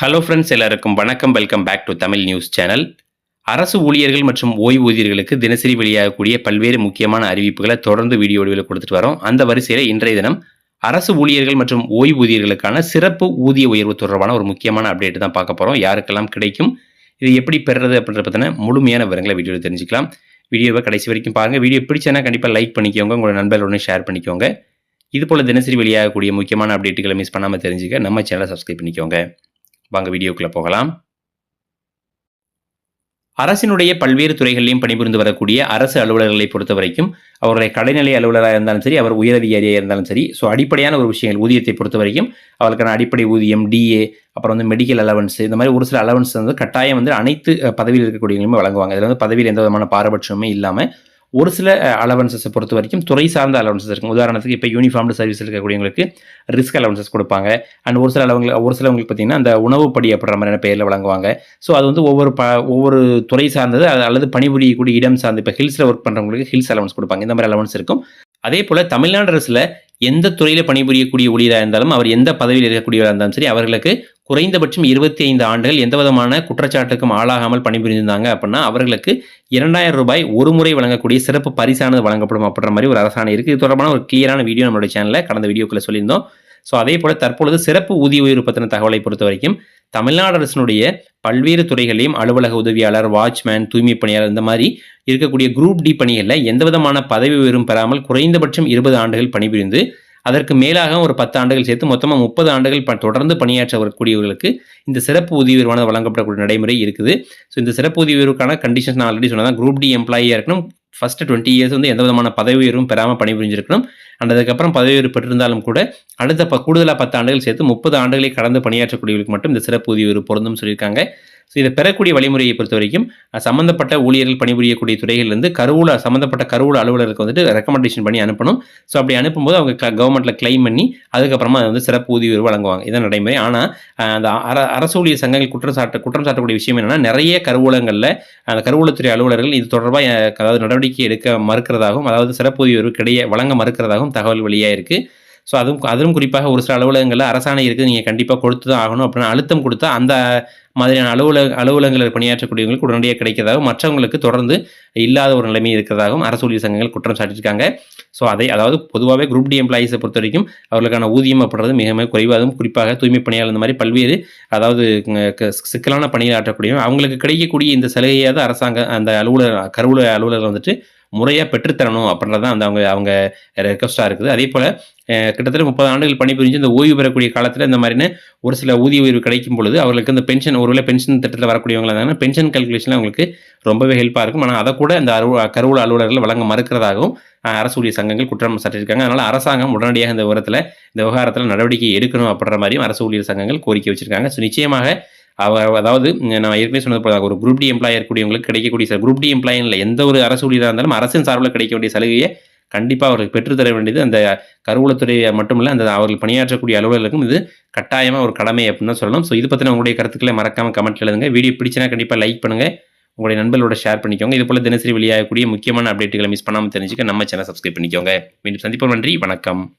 Hello friends எல்லாருக்கும் வணக்கம். Welcome back to Tamil news channel அரசு ஊழியர்கள் மற்றும் ஓய்வூதியர்களுக்கு தினசரி வெளியாகக்கூடிய பல்வேறு முக்கியமான அறிவிப்புகளை தொடர்ந்து வீடியோ வடிவில் கொடுத்துட்டு வரோம். அந்த வரிசையில் இன்றைய தினம் அரசு ஊழியர்கள் மற்றும் ஓய்வூதியர்களுக்கான சிறப்பு ஊதிய உயர்வு தொடர்பான ஒரு முக்கியமான அப்டேட் தான் பார்க்க போகிறோம் யாருக்கெல்லாம் கிடைக்கும் இது எப்படி பெறுறது அப்படின்றத பற்றின முழுமையான விவரங்களை வீடியோவில் தெரிஞ்சுக்கலாம். வீடியோவை கடைசி வரைக்கும் பாருங்கள் வீடியோ பிடிச்சனா கண்டிப்பாக லைக் பண்ணிக்கோங்க. உங்களோட நண்பர்களுடன் ஷேர் பண்ணிக்கோங்க. இது போல் தினசரி வெளியாகக்கூடிய முக்கியமான அப்டேட்டுகளை மிஸ் பண்ணாமல் தெரிஞ்சுக்க நம்ம சேனலை சப்ஸ்கிரைப் பண்ணிக்கோங்க. வாங்க வீடியோக்குள்ளே போகலாம். அரசினுடைய பல்வேறு துறைகளிலும் பணிபுரிந்து வரக்கூடிய அரசு அலுவலர்களை பொறுத்த வரைக்கும் அவருடைய கடைநிலை அலுவலராக இருந்தாலும் சரி அவர் உயரதிகாரியாக இருந்தாலும் சரி ஸோ அடிப்படையான ஒரு விஷயங்கள் ஊதியத்தை பொறுத்த வரைக்கும் அவருக்கான அடிப்படை ஊதியம் டிஏ அப்புறம் வந்து மெடிக்கல் அலவன்ஸ் இந்த மாதிரி ஒரு சில அலவன்ஸ் வந்து கட்டாயம் வந்து அனைத்து பதவியில் இருக்கக்கூடியவங்களுமே வழங்குவாங்க. இதில் வந்து பதவியில் எந்த விதமான பாரபட்சமுமே இல்லாமல் ஒரு சில அலவன்சஸை பொறுத்த வரைக்கும் துறை சார்ந்த அலவன்சஸ் இருக்கும். உதாரணத்துக்கு இப்போ யூனிஃபார்ம்டு சர்வீஸ் இருக்கக்கூடியவங்களுக்கு ரிஸ்க் அலவன்சஸ் கொடுப்பாங்க. அண்ட் ஒரு சில அளவுங்க ஒரு சிலவங்களுக்கு பார்த்தீங்கன்னா அந்த உணவுப்படி அப்படின்ற மாதிரியான பெயரில் வழங்குவாங்க. ஸோ அது வந்து ஒவ்வொரு ப ஒவ்வொரு துறை சார்ந்தது அல்லது பணிபுரியக்கூடிய இடம் சார்ந்து இப்போ ஹில்ஸில் ஒர்க் பண்ணுறவங்களுக்கு ஹில்ஸ் அலவன்ஸ் கொடுப்பாங்க. இந்த மாதிரி அலவன்ஸ் இருக்கும். அதே போல் தமிழ்நாடு அரசில் எந்த துறையில் பணிபுரியக்கூடிய ஊழியராக இருந்தாலும் அவர் எந்த பதவியில் இருக்கக்கூடியவராக இருந்தாலும் சரி அவர்களுக்கு குறைந்தபட்சம் இருபத்தி ஐந்து ஆண்டுகள் எந்த விதமான குற்றச்சாட்டுக்கும் ஆளாகாமல் பணிபுரிந்திருந்தாங்க அப்படின்னா அவர்களுக்கு இரண்டாயிரம் ரூபாய் ஒரு முறை வழங்கக்கூடிய சிறப்பு பரிசானது வழங்கப்படும் அப்படின்ற மாதிரி ஒரு அரசாணை இருக்குது இது தொடர்பான ஒரு கிளியரான வீடியோ நம்மளுடைய சேனலில் கடந்த வீடியோக்குள்ளே சொல்லியிருந்தோம். ஸோ அதே போல் தற்பொழுது சிறப்பு ஊதிய உயர்வு பற்றின தகவலை பொறுத்த வரைக்கும் தமிழ்நாடு அரசினுடைய பல்வேறு துறைகளையும் அலுவலக உதவியாளர் வாட்ச்மேன் தூய்மை பணியாளர் இந்த மாதிரி இருக்கக்கூடிய குரூப் டி பணிகளில் எந்தவிதமான பதவி உயர்வும் பெறாமல் குறைந்தபட்சம் இருபது ஆண்டுகள் பணிபுரிந்து அதற்கு மேலாக ஒரு பத்து ஆண்டுகள் சேர்த்து மொத்தமாக முப்பது ஆண்டுகள் ப- தொடர்ந்து பணியாற்ற வரக்கூடியவர்களுக்கு இந்த சிறப்பு உதவி உயர்வானது வழங்கப்படக்கூடிய நடைமுறை இருக்குது. ஸோ இந்த சிறப்பு உதவி உயர்வுக்கான கண்டிஷன்ஸ் நான் ஆல்ரெடி சொன்னதான் குரூப் டி எம்ப்ளாயியாக இருக்கணும். ஃபஸ்ட்டு டுவெண்ட்டி இயர்ஸ் வந்து எந்த விதமான பதவி உயர்வும் பெறாமல் பணிபுரிஞ்சிருக்கணும். அண்ட் அதுக்கப்புறம் பதவி உயர்வு பெற்றிருந்தாலும் கூட அடுத்த ப கூடுதலாக பத்து ஆண்டுகள் சேர்த்து முப்பது ஆண்டுகளை கடந்து பணியாற்றக்கூடியவர்களுக்கு மட்டும் இந்த சிறப்பு உதவி உயர்வு பொருந்தும் சொல்லியிருக்காங்க. ஸோ இதை பெறக்கூடிய வழிமுறையை பொறுத்த வரைக்கும் சம்மந்தப்பட்ட ஊழியர்கள் பணிபுரியக்கூடிய துறைகளிலிருந்து கருவூல சம்மந்தப்பட்ட கருவூல அலுவலருக்கு வந்துட்டு ரெக்கமெண்டேஷன் பண்ணி அனுப்பணும். ஸோ அப்படி அனுப்பும்போது அவங்க கவர்மெண்ட்டில் கிளைம் பண்ணி அதுக்கப்புறமா அதை வந்து சிறப்பு ஊதிய வழங்குவாங்க. இதான் நடைமுறை. ஆனால் அந்த அர அரசு ஊழியர் சங்கங்கள் குற்றம் சாட்ட குற்றம் சாட்டக்கூடிய விஷயம் என்னென்னா நிறைய கருவூலங்களில் அந்த கருவூலத்துறை அலுவலர்கள் இது தொடர்பாக அதாவது நடவடிக்கை எடுக்க மறுக்கிறதாகவும் அதாவது சிறப்பு உதவி உயர்வு கிடைய வழங்க மறுக்கிறதாகவும் தகவல் வெளியாக இருக்குது ஸோ அதுவும் அதிலும் குறிப்பாக ஒரு சில அலுவலகங்களில் அரசாணை இருக்குது. நீங்கள் கண்டிப்பாக கொடுத்து தான் ஆகணும் அப்படின்னு அழுத்தம் கொடுத்தா அந்த மாதிரியான அலுவலக அலுவலகங்களில் பணியாற்றக்கூடியவங்களுக்கு உடனடியாக கிடைக்கிறதாகவும் மற்றவங்களுக்கு தொடர்ந்து இல்லாத ஒரு நிலைமை இருக்கிறதாகவும் அரசு ஊழியர் சங்கங்கள் குற்றம் சாட்டியிருக்காங்க. ஸோ அதை அதாவது பொதுவாகவே குரூப் டி எம்ப்ளாயீஸை பொறுத்த வரைக்கும் அவர்களுக்கான ஊதியம் அப்படின்றது மிக மிக குறைவாகவும் குறிப்பாக தூய்மை பணியாளர் இந்த மாதிரி பல்வேறு அதாவது க- சிக்கலான பணியில் ஆற்றக்கூடிய அவங்களுக்கு கிடைக்கக்கூடிய இந்த சலுகையாவது அரசாங்க அந்த அலுவலர் கருவூல அலுவலர் வந்துட்டு முறையாக பெற்றுத்தரணும் அப்படின்றது தான் அந்த அவங்க அவங்க ரெக்வஸ்ட்டாக இருக்குது. அதே போல் கிட்டத்தட்ட முப்பது ஆண்டுகள் பணிபுரிஞ்சு இந்த ஓய்வு பெறக்கூடிய காலத்தில் இந்த மாதிரின ஒரு சில ஊதிய உயர்வு கிடைக்கும் பொழுது அவர்களுக்கு இந்த பென்ஷன் ஒருவேளை பென்ஷன் திட்டத்தில் வரக்கூடியவங்களா இருந்தாங்கன்னா பென்ஷன் கல்குலேஷன் அவங்களுக்கு ரொம்பவே ஹெல்ப்பாக இருக்கும். ஆனால் அதை கூட அந்த அரு கருவூல அலுவலர்கள் வழங்க மறுக்கிறதாகவும் அரசு ஊழியர் சங்கங்கள் குற்றம் சாட்டியிருக்காங்க. அதனால் அரசாங்கம் உடனடியாக இந்த விவரத்தில் இந்த விவகாரத்தில் நடவடிக்கை எடுக்கணும் அப்படின்ற மாதிரியும் அரசு ஊழியர் சங்கங்கள் கோரிக்கை வச்சிருக்காங்க. ஸோ நிச்சயமாக அவ அதாவது நான் ஏற்கனவே சொன்னது போல ஒரு குரூப் டி எம்ப்ளாயர் கூடியவங்களுக்கு கிடைக்கக்கூடிய குரூப் டி எம்ப்ளாயின் இல்லை எந்த ஒரு அரசு ஊழியராக இருந்தாலும் அரசின் சார்பில் கிடைக்க வேண்டிய சலுகையை கண்டிப்பாக அவர்களுக்கு பெற்றுத்தர வேண்டியது அந்த கருவூலத்துறையை மட்டுமில்ல அந்த அவர்கள் பணியாற்றக்கூடிய அலுவலர்களுக்கும் இது கட்டாயமாக ஒரு கடமை அப்படின்னு தான் சொல்லணும். ஸோ இது பற்றின உங்களுடைய கருத்துக்களை மறக்காமல் கமெண்ட் எழுதுங்க. வீடியோ பிடிச்சினா கண்டிப்பாக லைக் பண்ணுங்கள் உங்களுடைய நண்பர்களோட ஷேர் பண்ணிக்கோங்க. இது போல் தினசரி வெளியாகக்கூடிய முக்கியமான அப்டேட்டுகளை மிஸ் பண்ணாமல் தெரிஞ்சுக்க நம்ம சேனல் சப்ஸ்கிரைப் பண்ணிக்கோங்க. மீண்டும் சந்திப்போம். நன்றி. வணக்கம்.